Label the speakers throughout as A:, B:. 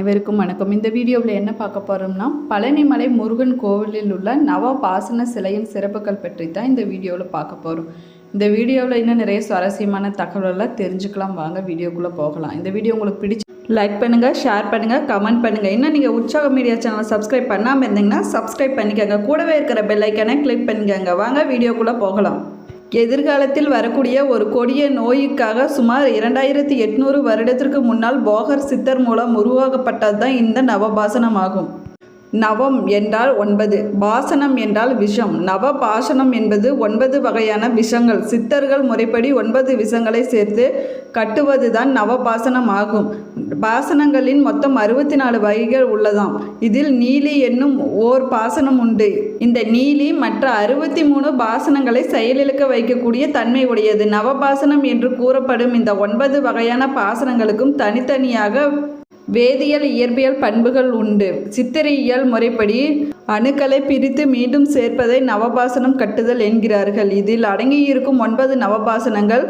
A: அனைவருக்கும் வணக்கம். இந்த வீடியோவில் என்ன பார்க்க போகிறோம்னா பழனிமலை முருகன் கோவிலில் உள்ள நவபாசன சிலையின் சிறப்புகள் பற்றி தான் இந்த வீடியோவில் பார்க்க போகிறோம் இந்த வீடியோவில் இன்னும் நிறைய சுவாரஸ்யமான தகவலெல்லாம் தெரிஞ்சுக்கலாம். வாங்க வீடியோக்குள்ளே போகலாம். இந்த வீடியோ உங்களுக்கு பிடிச்சி லைக் பண்ணுங்கள் ஷேர் பண்ணுங்கள் கமெண்ட் பண்ணுங்கள் இன்னும் நீங்கள் உற்சாக மீடியா சேனலை சப்ஸ்கிரைப் பண்ணாமல் இருந்தீங்கன்னா சப்ஸ்கிரைப் பண்ணிக்கோங்க. கூடவே இருக்கிற பெல்லைக்கனை கிளிக் பண்ணிக்கோங்க. வாங்க வீடியோக்குள்ளே போகலாம். எதிர்காலத்தில் வரக்கூடிய ஒரு கொடிய நோய்க்காக சுமார் இரண்டாயிரத்தி எட்நூறு வருடத்திற்கு முன்னால் போகர் சித்தர் மூலம் உருவாக்கப்பட்டது தான் இந்த நவபாசனம் ஆகும் நவம் என்றால் ஒன்பது பாசனம் என்றால் விஷம். நவ பாசனம் என்பது ஒன்பது வகையான விஷங்கள். சித்தர்கள் முறைப்படி ஒன்பது விஷங்களை சேர்த்து கட்டுவதுதான் நவபாசனம் ஆகும் பாசனங்களின் மொத்தம் அறுபத்தி நாலு வகைகள் உள்ளதாம். இதில் நீலி என்னும் ஓர் பாசனம் உண்டு. இந்த நீலி மற்ற அறுபத்தி மூணு பாசனங்களை செயலிழக்க வைக்கக்கூடிய தன்மை உடையது. நவபாசனம் என்று கூறப்படும் இந்த ஒன்பது வகையான பாசனங்களுக்கும் தனித்தனியாக வேதியியல் இயற்பியல் பண்புகள் உண்டு. சித்திரையியல் முறைப்படி அணுக்களை பிரித்து மீண்டும் சேர்ப்பதை நவபாசனம் கட்டுதல் என்கிறார்கள். இதில் அடங்கியிருக்கும் ஒன்பது நவபாசனங்கள்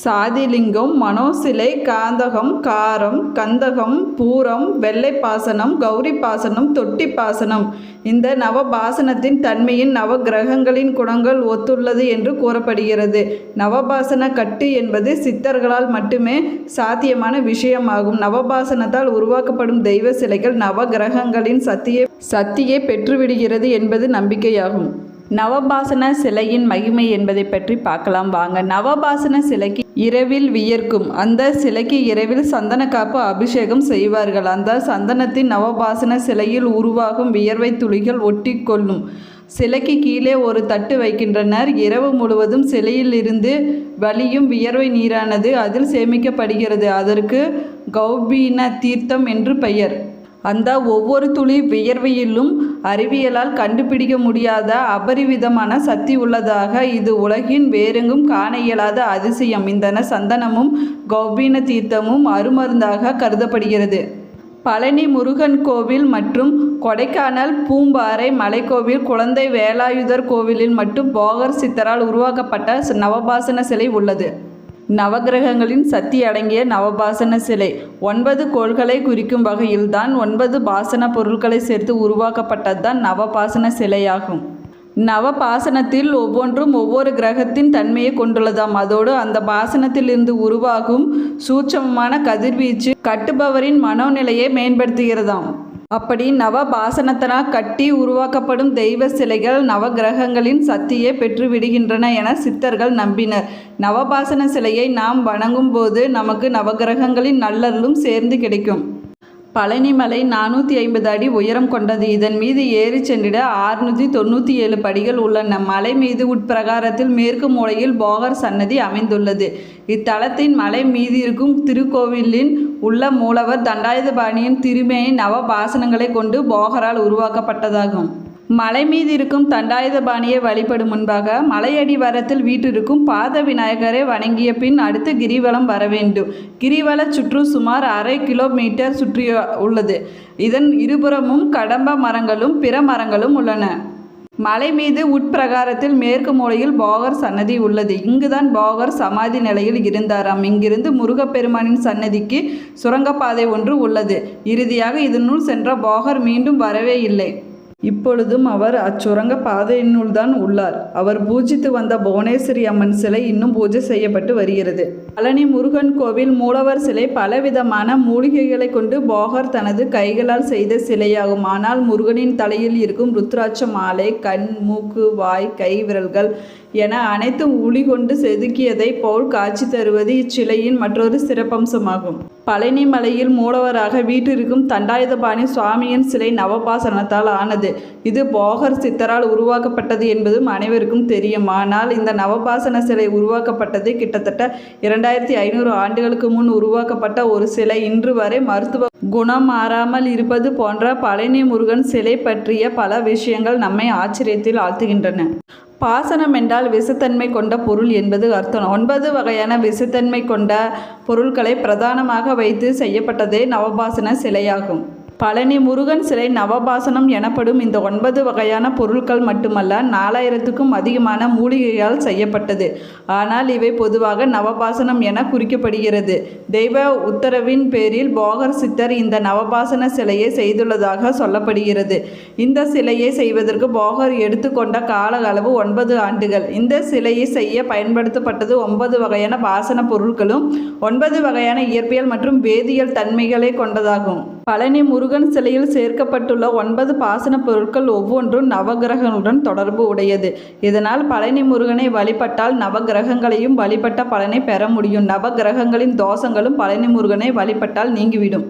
A: சாதிலிங்கம் மனோசிலை காந்தகம் காரம் கந்தகம் பூரம் வெள்ளை பாசனம் கௌரி பாசனம் தொட்டி பாசனம் இந்த நவபாசனத்தின் தன்மையின் நவ கிரகங்களின் குணங்கள் ஒத்துள்ளது என்று கூறப்படுகிறது. நவபாசன கட்டு என்பது சித்தர்களால் மட்டுமே சாத்தியமான விஷயமாகும். நவபாசனத்தால் உருவாக்கப்படும் தெய்வ சிலைகள் நவ கிரகங்களின் சக்தியை சக்தியை பெற்றுவிடுகிறது என்பது நம்பிக்கையாகும். நவபாசன சிலையின் மகிமை என்பதை பற்றி பார்க்கலாம். வாங்க. நவபாசன சிலைக்கு இரவில் வியர்க்கும். அந்த சிலைக்கு இரவில் சந்தன காப்பு அபிஷேகம் செய்வார்கள். அந்த சந்தனத்தின் நவபாசன சிலையில் உருவாகும் வியர்வை துளிகள் ஒட்டி கொள்ளும். சிலைக்கு கீழே ஒரு தட்டு வைக்கின்றனர். இரவு முழுவதும் சிலையிலிருந்து வலியும் வியர்வை நீரானது அதில் சேமிக்கப்படுகிறது. அதற்கு கௌபீன தீர்த்தம் என்று பெயர். அந்த ஒவ்வொரு துளி வியர்வையிலும் அறிவியலால் கண்டுபிடிக்க முடியாத அபரிவிதமான சக்தி உள்ளதாக இது உலகின் வேறெங்கும் காண இயலாத அதிசயம். இந்த சந்தனமும் கௌபீன தீர்த்தமும் அருமருந்தாக கருதப்படுகிறது. பழனி முருகன் கோவில் மற்றும் கொடைக்கானல் பூம்பாறை மலைக்கோவில் குழந்தை வேலாயுதர் கோவிலில் மட்டும் போகர் சித்தரால் உருவாக்கப்பட்ட நவபாசன சிலை உள்ளது. நவகிரகங்களின் சக்தி அடங்கிய நவபாசன சிலை. ஒன்பது கோள்களை குறிக்கும் வகையில்தான் ஒன்பது பாசன பொருட்களை சேர்த்து உருவாக்கப்பட்டதுதான் நவபாசன சிலையாகும். நவபாசனத்தில் ஒவ்வொன்றும் ஒவ்வொரு கிரகத்தின் தன்மையை கொண்டுள்ளதாம். அதோடு அந்த பாசனத்திலிருந்து உருவாகும் சூட்சமமான கதிர்வீச்சு கட்டுபவரின் மனோநிலையை மேம்படுத்துகிறதாம். அப்படி நவபாசனத்தினால் கட்டி உருவாக்கப்படும் தெய்வ சிலைகள் நவகிரகங்களின் சக்தியை பெற்றுவிடுகின்றன என சித்தர்கள் நம்பினர். நவபாசன சிலையை நாம் வணங்கும் போது நமக்கு நவகிரகங்களின் நல்லருளும் சேர்ந்து கிடைக்கும். பழனிமலை நானூற்றி ஐம்பது அடி உயரம் கொண்டது. இதன் மீது ஏறி சென்றிட ஆறுநூற்றி தொண்ணூற்றி ஏழு படிகள் உள்ளன. மலை மீது உட்பிரகாரத்தில் மேற்கு மூலையில் போகர் சன்னதி அமைந்துள்ளது. இத்தலத்தின் மலை மீதி இருக்கும் திருக்கோவிலின் உள்ள மூலவர் தண்டாயுதபாணியின் திருமேனி நவ பாசனங்களை கொண்டு போகரால் உருவாக்கப்பட்டதாகும். மலை மீது இருக்கும் தண்டாயுதபாணியை வழிபடும் முன்பாக மலையடி வரத்தில் வீட்டிருக்கும் பாத விநாயகரை வணங்கிய பின் அடுத்து கிரிவலம் வர வேண்டும். கிரிவல சுற்று சுமார் அரை கிலோமீட்டர் சுற்றி உள்ளது. இதன் இருபுறமும் கடம்ப மரங்களும் பிற மரங்களும் உள்ளன. மலை மீது உட்பிரகாரத்தில் மேற்கு மூலையில் போகர் சன்னதி உள்ளது. இங்குதான் போகர் சமாதி நிலையில் இருந்தாராம். இங்கிருந்து முருகப்பெருமானின் சன்னதிக்கு சுரங்கப்பாதை ஒன்று உள்ளது. இறுதியாக இதனுள் சென்ற போகர் மீண்டும் வரவே இல்லை. இப்பொழுதும் அவர் அச்சுரங்க பாதையினுள் தான் உள்ளார். அவர் பூஜித்து வந்த புவனேஸ்வரி அம்மன் சிலை இன்னும் பூஜை செய்யப்பட்டு வருகிறது. பழனி முருகன் கோவில் மூலவர் சிலை பலவிதமான மூலிகைகளை கொண்டு போகர் தனது கைகளால் செய்த சிலையாகும். ஆனால் முருகனின் தலையில் இருக்கும் ருத்ராட்ச மாலை கண் மூக்கு வாய் கை விரல்கள் என அனைத்தும் உளி கொண்டு செதுக்கியதை போல் காட்சி தருவது இச்சிலையின் மற்றொரு சிறப்பம்சமாகும். பழனி மலையில் மூலவராக வீட்டிற்கும் தண்டாயுதபாணி சுவாமியின் சிலை நவபாசனத்தால் ஆனது. இது போகர் சித்தரால் உருவாக்கப்பட்டது என்பதும் அனைவருக்கும் தெரியும். ஆனால் இந்த நவபாசன சிலை உருவாக்கப்பட்டது கிட்டத்தட்ட இரண்டாயிரத்தி ஐநூறு ஆண்டுகளுக்கு முன் உருவாக்கப்பட்ட ஒரு சிலை. இன்று வரை மருத்துவ குணம் மாறாமல் இருப்பது போன்ற பழனி முருகன் சிலை பற்றிய பல விஷயங்கள் நம்மை ஆச்சரியத்தில் ஆழ்த்துகின்றன. பாசனம் என்றால் விசுத்தன்மை கொண்ட பொருள் என்பது அர்த்தம். ஒன்பது வகையான விசுத்தன்மை கொண்ட பொருட்களை பிரதானமாக வைத்து செய்யப்பட்டதே நவபாசன சிலையாகும். பழனி முருகன் சிலை நவபாசனம் எனப்படும் இந்த ஒன்பது வகையான பொருட்கள் மட்டுமல்ல நாலாயிரத்துக்கும் அதிகமான மூலிகையால் செய்யப்பட்டது. ஆனால் இவை பொதுவாக நவபாசனம் என குறிக்கப்படுகிறது. தெய்வ உத்தரவின் பேரில் போகர் சித்தர் இந்த நவபாசன சிலையை செய்துள்ளதாக சொல்லப்படுகிறது. இந்த சிலையை செய்வதற்கு போகர் எடுத்துக்கொண்ட கால அளவு ஒன்பது ஆண்டுகள். இந்த சிலையை செய்ய பயன்படுத்தப்பட்டது ஒன்பது வகையான பாசன பொருட்களும் ஒன்பது வகையான இயற்பியல் மற்றும் வேதியியல் தன்மைகளை கொண்டதாகும். பழனி முருகன் சிலையில் சேர்க்கப்பட்டுள்ள ஒன்பது பாசன பொருட்கள் ஒவ்வொன்றும் நவகிரகங்களுடன் தொடர்பு உடையது. இதனால் பழனி முருகனை வழிபட்டால் நவகிரகங்களையும் வழிபட்ட பலனை பெற முடியும். நவகிரகங்களின் தோஷங்களும் பழனி முருகனை வழிபட்டால் நீங்கிவிடும்.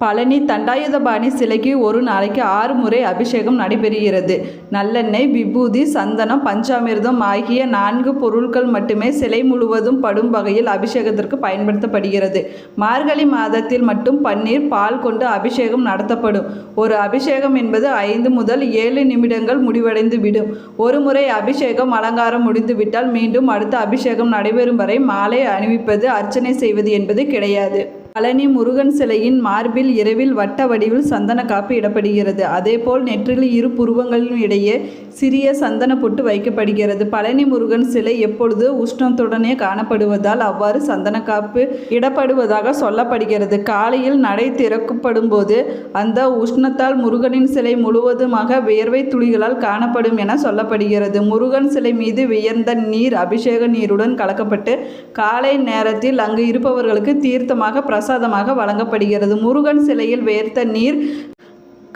A: பழனி தண்டாயுதபாணி சிலைக்கு ஒரு நாளைக்கு ஆறு முறை அபிஷேகம் நடைபெறுகிறது. நல்லெண்ணெய் விபூதி சந்தனம் பஞ்சாமிர்தம் ஆகிய நான்கு பொருட்கள் மட்டுமே சிலை முழுவதும் படும் வகையில் அபிஷேகத்திற்கு பயன்படுத்தப்படுகிறது. மார்கழி மாதத்தில் மட்டும் பன்னீர் பால் கொண்டு அபிஷேகம் நடத்தப்படும். ஒரு அபிஷேகம் என்பது ஐந்து முதல் ஏழு நிமிடங்கள் முடிவடைந்து விடும் ஒரு முறை அபிஷேகம் அலங்காரம் முடிந்துவிட்டால் மீண்டும் அடுத்த அபிஷேகம் நடைபெறும் வரை மாலை அணிவிப்பது அர்ச்சனை செய்வது என்பது கிடையாது. பழனி முருகன் சிலையின் மார்பில் இரவில் வட்ட வடிவில் சந்தன காப்பு இடப்படுகிறது. அதேபோல் நெற்றில் இரு புருவங்களின் இடையே சிறிய சந்தன பொட்டு வைக்கப்படுகிறது. பழனி முருகன் சிலை எப்பொழுது உஷ்ணத்துடனே காணப்படுவதால் அவ்வாறு சந்தன காப்பு இடப்படுவதாக சொல்லப்படுகிறது. காலையில் நடை திறக்கப்படும் போது அந்த உஷ்ணத்தால் முருகனின் சிலை முழுவதுமாக வியர்வை துளிகளால் காணப்படும் என சொல்லப்படுகிறது. முருகன் சிலை மீது வியர்ந்த நீர் அபிஷேக நீருடன் கலக்கப்பட்டு காலை நேரத்தில் அங்கு இருப்பவர்களுக்கு தீர்த்தமாக பிரசாதமாக வழங்கப்படுகிறது. முருகன் சிலையில் வேர்த்த நீர்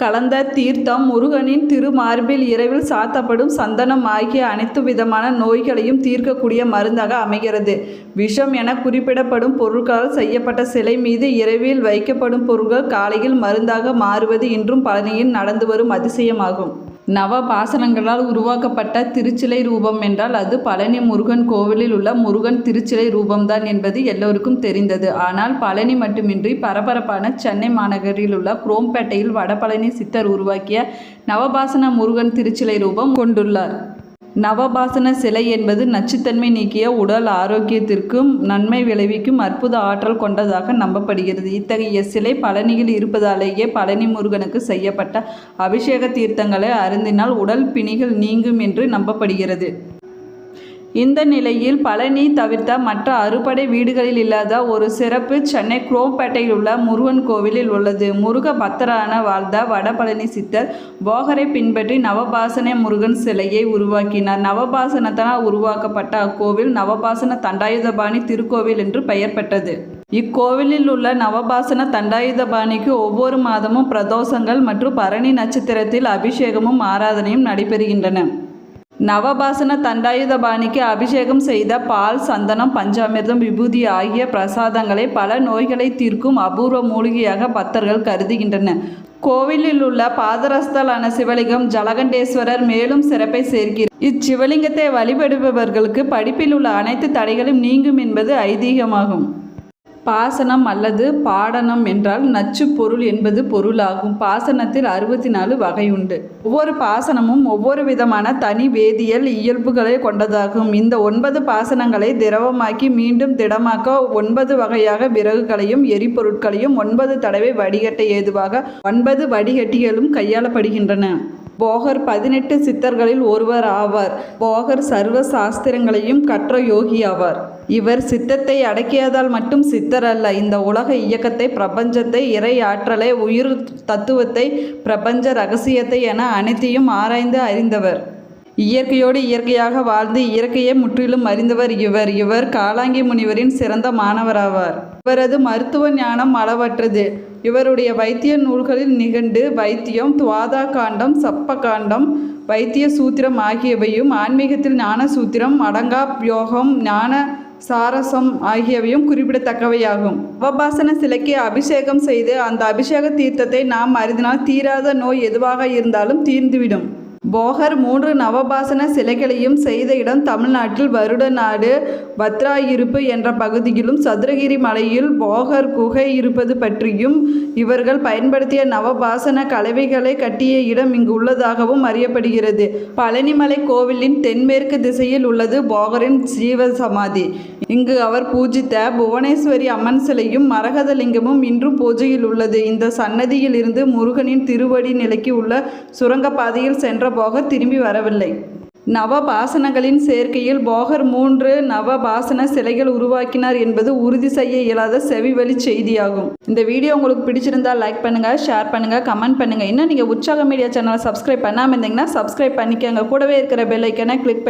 A: கலந்த தீர்த்தம் முருகனின் திருமார்பில் இரவில் சாத்தப்படும் சந்தனம் ஆகிய அனைத்து விதமான நோய்களையும் தீர்க்கக்கூடிய மருந்தாக அமைகிறது. விஷம் என குறிப்பிடப்படும் பொருட்களால் செய்யப்பட்ட சிலை மீது இரவில் வைக்கப்படும் பொருட்கள் காலையில் மருந்தாக மாறுவது இன்றும் பழனியில் நடந்து வரும் அதிசயமாகும். நவபாசனங்களால் உருவாக்கப்பட்ட திருச்சிலை ரூபம் என்றால் அது பழனி முருகன் கோவிலில் உள்ள முருகன் திருச்சிலை ரூபம்தான் என்பது எல்லோருக்கும் தெரிந்தது. ஆனால் பழனி மட்டுமின்றி பரபரப்பான சென்னை மாநகரில் உள்ள குரோம்பேட்டையில் வடபழனி சித்தர் உருவாக்கிய நவபாசன முருகன் திருச்சிலை ரூபம் கொண்டுள்ளார். நவபாசன சிலை என்பது நச்சுத்தன்மை நீக்கிய உடல் ஆரோக்கியத்திற்கும் நன்மை விளைவிக்கும் அற்புத ஆற்றல் கொண்டதாக நம்பப்படுகிறது. இத்தகைய சிலை பழனியில் இருப்பதாலேயே பழனி முருகனுக்கு செய்யப்பட்ட அபிஷேக தீர்த்தங்களை அருந்தினால் உடல் பிணிகள் நீங்கும் என்று நம்பப்படுகிறது. இந்த நிலையில் பழனி தவிர்த்த மற்ற அறுபடை வீடுகளில் இல்லாத ஒரு சிறப்பு சென்னை குரோம்பேட்டையில் உள்ள முருகன் கோவிலில் உள்ளது. முருக பக்தரான வாழ்ந்த வடபழனி சித்தர் போகரை பின்பற்றி நவபாசன முருகன் சிலையை உருவாக்கினார். நவபாசனத்தனால் உருவாக்கப்பட்ட அக்கோவில் நவபாசன தண்டாயுதபாணி திருக்கோவில் என்று பெயர் பெற்றது. இக்கோவிலில் உள்ள நவபாசன தண்டாயுதபாணிக்கு ஒவ்வொரு மாதமும் பிரதோஷங்கள் மற்றும் பரணி நட்சத்திரத்தில் அபிஷேகமும் ஆராதனையும் நடைபெறுகின்றன. நவபாசன தண்டாயுதபாணிக்கு அபிஷேகம் செய்த பால் சந்தனம் பஞ்சாமிர்தம் விபூதி ஆகிய பிரசாதங்களை பல நோய்களை தீர்க்கும் அபூர்வ மூலிகையாக பக்தர்கள் கருதுகின்றனர். கோவிலில் உள்ள பாதரஸ்தலான சிவலிங்கம் ஜலகண்டேஸ்வரர் மேலும் சிறப்பை சேர்க்கிறார் இச்சிவலிங்கத்தை வழிபடுபவர்களுக்கு படிப்பில் உள்ள அனைத்து தடைகளும் நீங்கும் என்பது ஐதீகமாகும். பாசனம் அல்லது பாடனம் என்றால் நச்சு பொருள் என்பது பொருளாகும். பாசனத்தில் அறுபத்தி நாலு வகை உண்டு ஒவ்வொரு பாசனமும் ஒவ்வொரு விதமான தனி வேதியியல் இயல்புகளை கொண்டதாகும். இந்த ஒன்பது பாசனங்களை திரவமாக்கி மீண்டும் திடமாக்க ஒன்பது வகையாக விறகுகளையும் எரிபொருட்களையும் ஒன்பது தடவை வடிகட்ட ஏதுவாக ஒன்பது வடிகட்டிகளும் கையாளப்படுகின்றன. போகர் பதினெட்டு சித்தர்களில் ஒருவர் ஆவார். போகர் சர்வ சாஸ்திரங்களையும் கற்ற யோகி ஆவார். இவர் சித்தத்தை அடக்கியதால் மட்டும் சித்தர் அல்ல இந்த உலக இயக்கத்தை பிரபஞ்சத்தை இறை ஆற்றலை உயிர் தத்துவத்தை பிரபஞ்ச ரகசியத்தை என அனைத்தையும் ஆராய்ந்து அறிந்தவர். இயற்கையோடு இயற்கையாக வாழ்ந்து இயற்கையை முற்றிலும் அறிந்தவர் இவர். இவர் காலாங்கி முனிவரின் சிறந்த மாணவராவார். இவரது மருத்துவ ஞானம் அளவற்றது. இவருடைய வைத்திய நூல்களில் நிகண்டு வைத்தியம் துவாதா காண்டம் சப்ப காண்டம் வைத்திய சூத்திரம் ஆகியவையும் ஆன்மீகத்தில் ஞான சூத்திரம் அடங்கா யோகம் ஞான சாரசம் ஆகியவையும் குறிப்பிடத்தக்கவையாகும். அவபாசன சிலைக்கு அபிஷேகம் செய்து அந்த அபிஷேக தீர்த்தத்தை நாம் அறிந்தினால் தீராத நோய் எதுவாக இருந்தாலும் தீர்ந்துவிடும். போகர் மூன்று நவபாசன சிலைகளையும் செய்த இடம் தமிழ்நாட்டில் வருடநாடு பத்ராயிருப்பு என்ற பகுதியிலும் சதுரகிரி மலையில் போகர் குகை இருப்பது பற்றியும் இவர்கள் பயன்படுத்திய நவபாசன கலவைகளை கட்டிய இடம் இங்கு உள்ளதாகவும் அறியப்படுகிறது. பழனிமலை கோவிலின் தென்மேற்கு திசையில் உள்ளது போகரின் ஜீவ சமாதி. இங்கு அவர் பூஜித்த புவனேஸ்வரி அம்மன் சிலையும் மரகதலிங்கமும் இன்றும் பூஜையில் உள்ளது. இந்த சன்னதியில் இருந்து முருகனின் திருவடி நிலைக்கு உள்ள சுரங்கப்பாதையில் சென்ற போகர் திரும்பி வரவில்லை. நவபாசனங்களின் சேர்க்கையில் போகர் மூன்று நவபாசன சிலைகள் உருவாக்கினார் என்பது உறுதி செய்ய இயலாத செவிவழி செய்தியாகும். இந்த வீடியோ உங்களுக்கு பிடிச்சிருந்தா லைக் பண்ணுங்க ஷேர் பண்ணுங்க கமெண்ட் பண்ணுங்க. இன்னும் நீங்க உற்சாக மீடியா சேனலை சப்ஸ்கிரைப் பண்ணாமல் இருந்தீங்கன்னா சப்ஸ்கிரைப் பண்ணிக்கங்க. கூடவே இருக்கிற பெல் ஐக்கனை கிளிக்